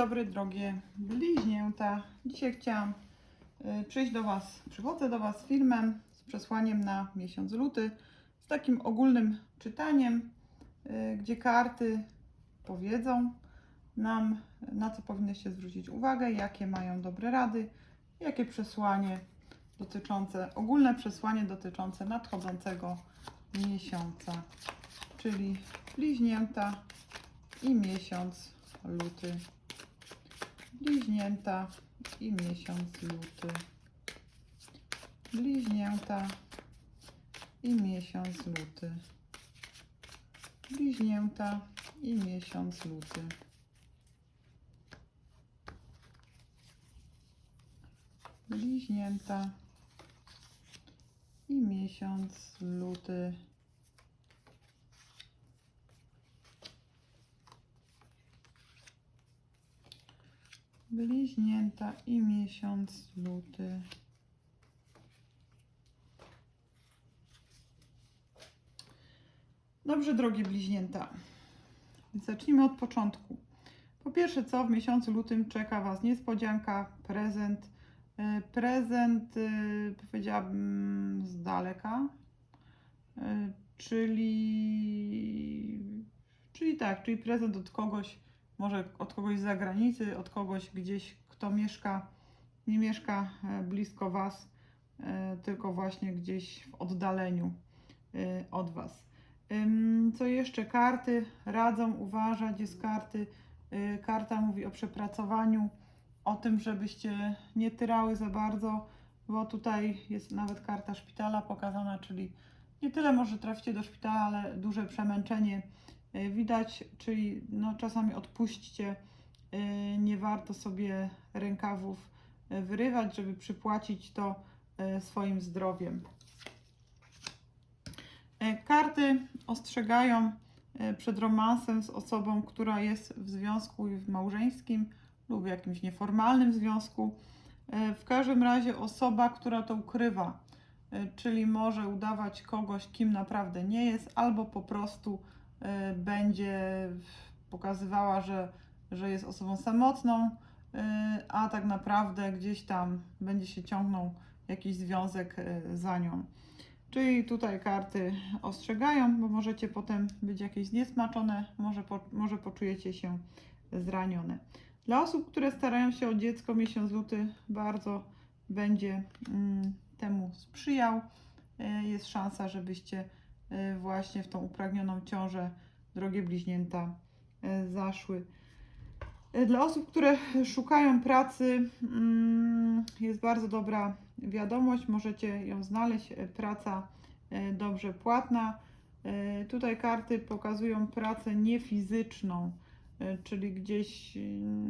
dobry, drogie bliźnięta. Dzisiaj chciałam y, przyjść do Was, przychodzę do Was z filmem, z przesłaniem na miesiąc luty, z takim ogólnym czytaniem, y, gdzie karty powiedzą nam, na co powinnyście zwrócić uwagę, jakie mają dobre rady, jakie przesłanie dotyczące, ogólne przesłanie dotyczące nadchodzącego miesiąca, czyli bliźnięta i miesiąc luty. Bliźnięta i miesiąc luty. Bliźnięta i miesiąc luty. Bliźnięta i miesiąc luty. Bliźnięta i miesiąc luty. Bliźnięta i miesiąc luty. Dobrze, drogie bliźnięta. Zacznijmy od początku. Po pierwsze, co w miesiącu lutym czeka Was? Niespodzianka, prezent. E, Prezent, e, powiedziałabym, z daleka. E, Czyli, czyli tak, czyli prezent od kogoś, może od kogoś z zagranicy, od kogoś gdzieś, kto mieszka, nie mieszka e, blisko Was, e, tylko właśnie gdzieś w oddaleniu e, od Was. Co jeszcze? Karty radzą uważać, jest karty. Karta mówi o przepracowaniu, o tym, żebyście nie tyrały za bardzo, bo tutaj jest nawet karta szpitala pokazana, czyli nie tyle może traficie do szpitala, ale duże przemęczenie widać, czyli no, czasami odpuśćcie, y, nie warto sobie rękawów y, wyrywać, żeby przypłacić to swoim zdrowiem. E, Karty ostrzegają e, przed romansem z osobą, która jest w związku w małżeńskim lub jakimś nieformalnym związku. E, W każdym razie osoba, która to ukrywa, e, czyli może udawać kogoś, kim naprawdę nie jest, albo po prostu e, będzie pokazywała, że, że jest osobą samotną, e, a tak naprawdę gdzieś tam będzie się ciągnął jakiś związek e, za nią. Czyli tutaj karty ostrzegają, bo możecie potem być jakieś zniesmaczone, może, po, może poczujecie się zranione. Dla osób, które starają się o dziecko, miesiąc luty bardzo będzie mm, temu sprzyjał. Jest szansa, żebyście właśnie w tą upragnioną ciążę, drogie bliźnięta, e, zaszły. E, Dla osób, które szukają pracy, mm, jest bardzo dobra wiadomość, możecie ją znaleźć. Praca dobrze płatna. Tutaj karty pokazują pracę niefizyczną, czyli gdzieś,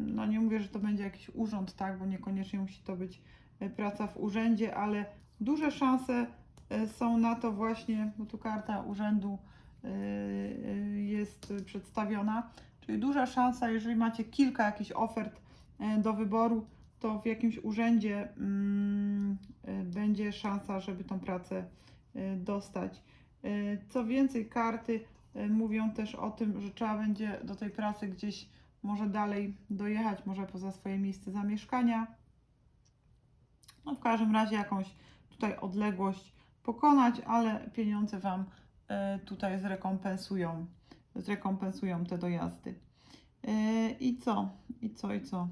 no nie mówię, że to będzie jakiś urząd, tak, bo niekoniecznie musi to być praca w urzędzie, ale duże szanse są na to właśnie, bo tu karta urzędu e, e, jest przedstawiona, czyli duża szansa, jeżeli macie kilka jakichś ofert e, do wyboru, to w jakimś urzędzie mm, będzie szansa, żeby tą pracę dostać. Co więcej, karty mówią też o tym, że trzeba będzie do tej pracy gdzieś może dalej dojechać, może poza swoje miejsce zamieszkania. No w każdym razie jakąś tutaj odległość pokonać, ale pieniądze Wam y, tutaj zrekompensują, zrekompensują te dojazdy. Y, I co? I co? I co?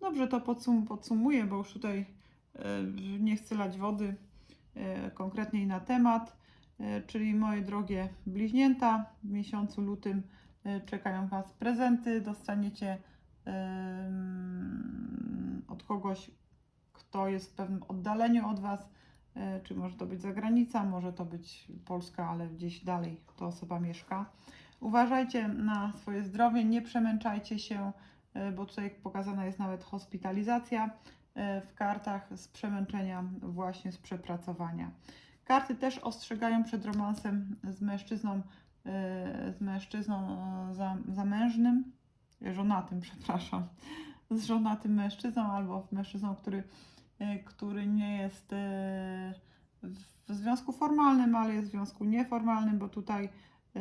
Dobrze, to podsum podsumuję, bo już tutaj e, nie chcę lać wody e, konkretniej na temat. E, Czyli moje drogie bliźnięta, w miesiącu lutym e, czekają Was prezenty. Dostaniecie od kogoś, kto jest w pewnym oddaleniu od Was. E, Czy może to być zagranica, może to być Polska, ale gdzieś dalej ta osoba mieszka. Uważajcie na swoje zdrowie, nie przemęczajcie się e, bo tutaj pokazana jest nawet hospitalizacja e, w kartach z przemęczenia, właśnie z przepracowania. Karty też ostrzegają przed romansem z mężczyzną, z mężczyzną za- zamężnym, żonatym, przepraszam, z żonatym mężczyzną albo mężczyzną, który, który nie jest e, w związku formalnym, ale jest w związku nieformalnym, bo tutaj e,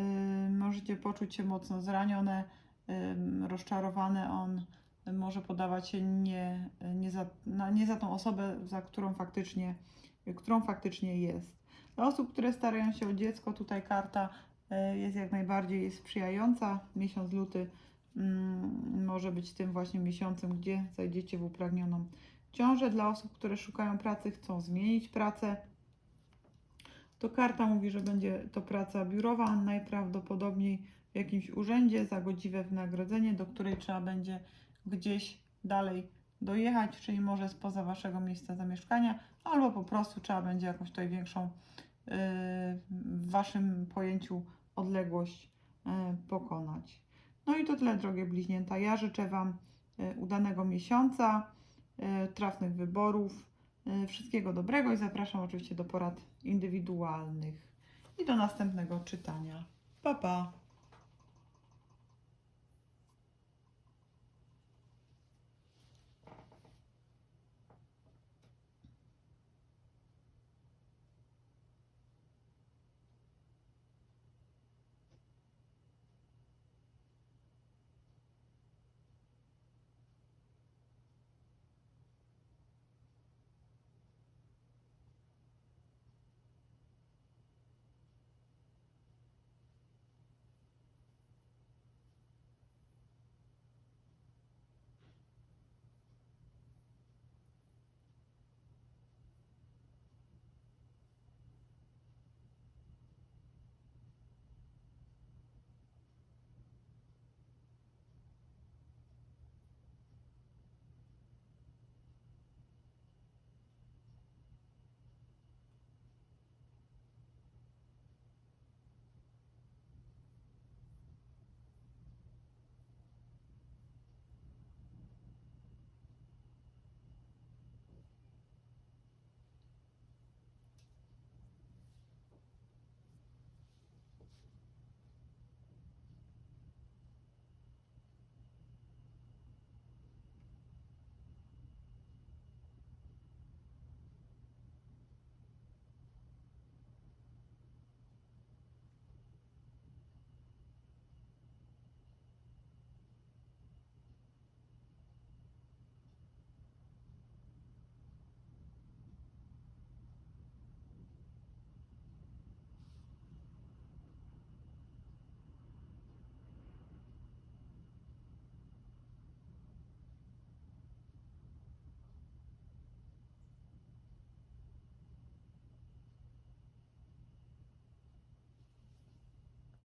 możecie poczuć się mocno zranione, em, rozczarowany on może podawać się nie, nie, za, nie za tą osobę, za którą faktycznie, którą faktycznie jest. Dla osób, które starają się o dziecko, tutaj karta e, jest jak najbardziej sprzyjająca. Miesiąc luty mm, może być tym właśnie miesiącem, gdzie zajdziecie w upragnioną ciążę. Dla osób, które szukają pracy, chcą zmienić pracę, to karta mówi, że będzie to praca biurowa, najprawdopodobniej w jakimś urzędzie za godziwe wynagrodzenie, do której trzeba będzie gdzieś dalej dojechać, czyli może spoza waszego miejsca zamieszkania, albo po prostu trzeba będzie jakąś tutaj większą yy, w waszym pojęciu odległość yy, pokonać. No i to tyle, drogie bliźnięta. Ja życzę Wam yy, udanego miesiąca, trafnych wyborów, yy, wszystkiego dobrego i zapraszam oczywiście do porad indywidualnych i do następnego czytania. Pa, pa!